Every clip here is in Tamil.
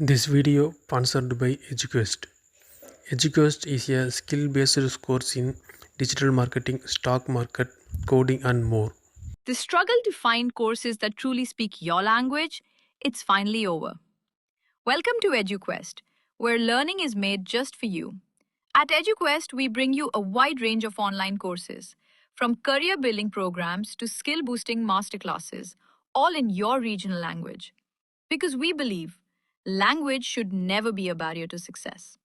This video sponsored by EduQuest. EduQuest is a skill-based course in digital marketing, stock market, coding, and more. The struggle to find courses that truly speak your language, it's finally over. Welcome to EduQuest, where learning is made just for you. At EduQuest, we bring you a wide range of online courses, from career building programs to skill boosting masterclasses, all in your regional language. Because we believe language should never be a barrier to success.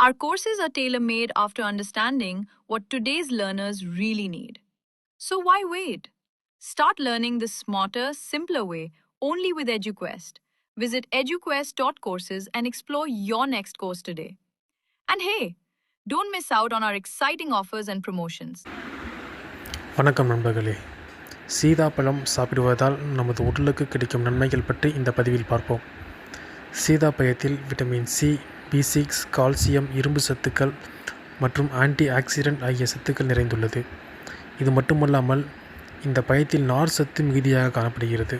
Our courses are tailor made after understanding what today's learners really need. So why wait? Start learning the smarter, simpler way only with EduQuest. Visit eduquest.courses and explore your next course today. And hey, don't miss out on our exciting offers and promotions. வணக்கம் நண்பர்களே சீதாப்பழம் சாப்பிடுவதால் நமது உடலுக்கு கிடைக்கும் நன்மைகள் பற்றி இந்த பதிவில் பார்ப்போம் சீதாப்பழத்தில் vitamin C B six calcium இரும்பு சத்துக்கள் மற்றும் ஆன்டி ஆக்சிடென்ட் ஆகிய சத்துக்கள் நிறைந்துள்ளது. இது மட்டுமல்லாமல் இந்த பயத்தில் நார் சத்து மிகுதியாக காணப்படுகிறது.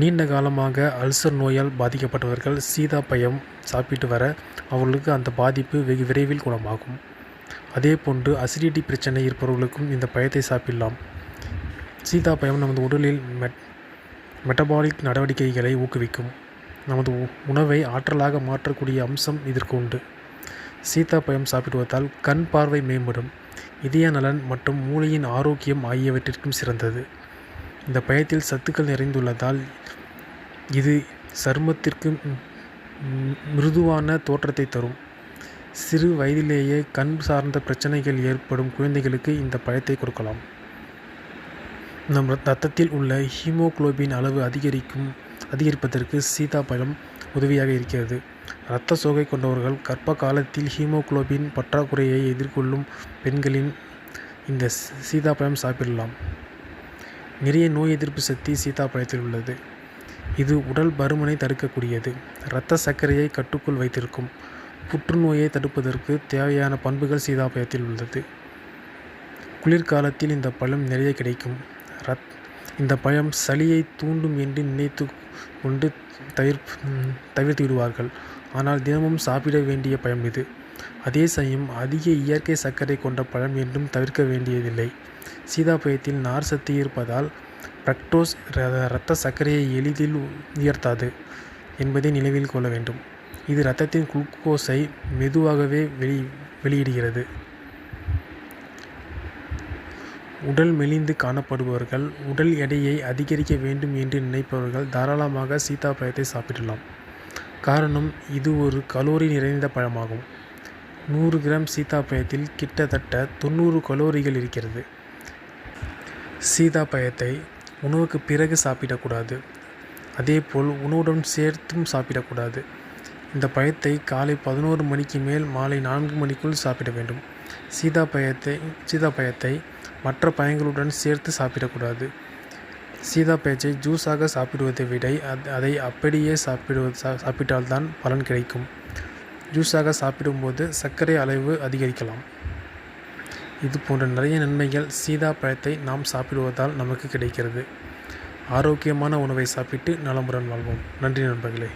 நீண்ட காலமாக அல்சர் நோயால் பாதிக்கப்பட்டவர்கள் சீதா பயம் சாப்பிட்டு வர அவர்களுக்கு அந்த பாதிப்பு வெகு விரைவில் குணமாகும். அதேபோன்று அசிடிட்டி பிரச்சனை இருப்பவர்களுக்கும் இந்த பயத்தை சாப்பிடலாம். சீதா பயம் நமது உடலில் மெட் மெட்டபாலிக் நடவடிக்கைகளை ஊக்குவிக்கும். நமது உணவை ஆற்றலாக மாற்றக்கூடிய அம்சம் இதற்கு உண்டு. சீத்தாப்பழம் சாப்பிடுவதால் கண் பார்வை மேம்படும். இதய நலன் மற்றும் மூளையின் ஆரோக்கியம் ஆகியவற்றிற்கும் சிறந்தது. இந்த பயத்தில் சத்துக்கள் நிறைந்துள்ளதால் இது சருமத்திற்கு மிருதுவான தோற்றத்தை தரும். சிறு வயதிலேயே கண் சார்ந்த பிரச்சனைகள் ஏற்படும் குழந்தைகளுக்கு இந்த பழத்தை கொடுக்கலாம். நம் ரத்தத்தில் உள்ள ஹீமோகுளோபின் அளவு அதிகரிக்கும் அதிகரிப்பதற்கு சீதாப்பழம் உதவியாக இருக்கிறது. இரத்த சோகை கொண்டவர்கள் கர்ப்ப காலத்தில் ஹீமோகுளோபின் பற்றாக்குறையை எதிர்கொள்ளும் பெண்களின் இந்த சீதாப்பழம் சாப்பிடலாம். நிறைய நோய் எதிர்ப்பு சக்தி சீதாப்பழத்தில் உள்ளது. இது உடல் பருமனை தடுக்கக்கூடியது. இரத்த சர்க்கரையை கட்டுக்குள் வைத்திருக்கும். புற்றுநோயை தடுப்பதற்கு தேவையான பண்புகள் சீதாப்பழத்தில் உள்ளது. குளிர்காலத்தில் இந்த பழம் நிறைய கிடைக்கும். ரத் இந்த பழம் சளியை தூண்டும் என்று நினைத்து கொண்டு தவிர் தவிர்த்து விடுவார்கள். ஆனால் தினமும் சாப்பிட வேண்டிய பழம் இது. அதே சமயம் அதிக இயற்கை சர்க்கரை கொண்ட பழம் என்றும் தவிர்க்க வேண்டியதில்லை. சீதாப்பழத்தில் நார் சத்து இருப்பதால் பிரக்டோஸ் இரத்த சர்க்கரையை எளிதில் உயர்த்தாது என்பதை நினைவில் கொள்ள வேண்டும். இது இரத்தத்தின் குளுக்கோஸை மெதுவாகவே வெளி வெளியிடுகிறது. உடல் மெலிந்து காணப்படுபவர்கள் உடல் எடையை அதிகரிக்க வேண்டும் என்று நினைப்பவர்கள் தாராளமாக சீதாப்பழத்தை சாப்பிடலாம். காரணம் இது ஒரு கலோரி நிறைந்த பழமாகும். நூறு கிராம் சீதாப்பழத்தில் கிட்டத்தட்ட தொண்ணூறு கலோரிகள் இருக்கிறது. சீதாப்பழத்தை உணவுக்கு பிறகு சாப்பிடக்கூடாது. அதேபோல் உணவுடன் சேர்த்தும் சாப்பிடக்கூடாது. இந்த பழத்தை காலை பதினோரு மணிக்கு மேல் மாலை நான்கு மணிக்குள் சாப்பிட வேண்டும். சீதாப்பழத்தை சீதாப்பழத்தை மற்ற பழங்களுடன் சேர்த்து சாப்பிடக்கூடாது. சீதா பேச்சை ஜூஸாக சாப்பிடுவதை விட அத்- அதை அப்படியே சாப்பிடுவது சா- சாப்பிட்டால்தான் பலன் கிடைக்கும். ஜூஸாக சாப்பிடும்போது சர்க்கரை அளவு அதிகரிக்கலாம். இது போன்ற நிறைய நன்மைகள் சீதா பழத்தை நாம் சாப்பிடுவதால் நமக்கு கிடைக்கிறது. ஆரோக்கியமான உணவை சாப்பிட்டு நலமுடன் வாழ்வோம். நன்றி நண்பர்களே.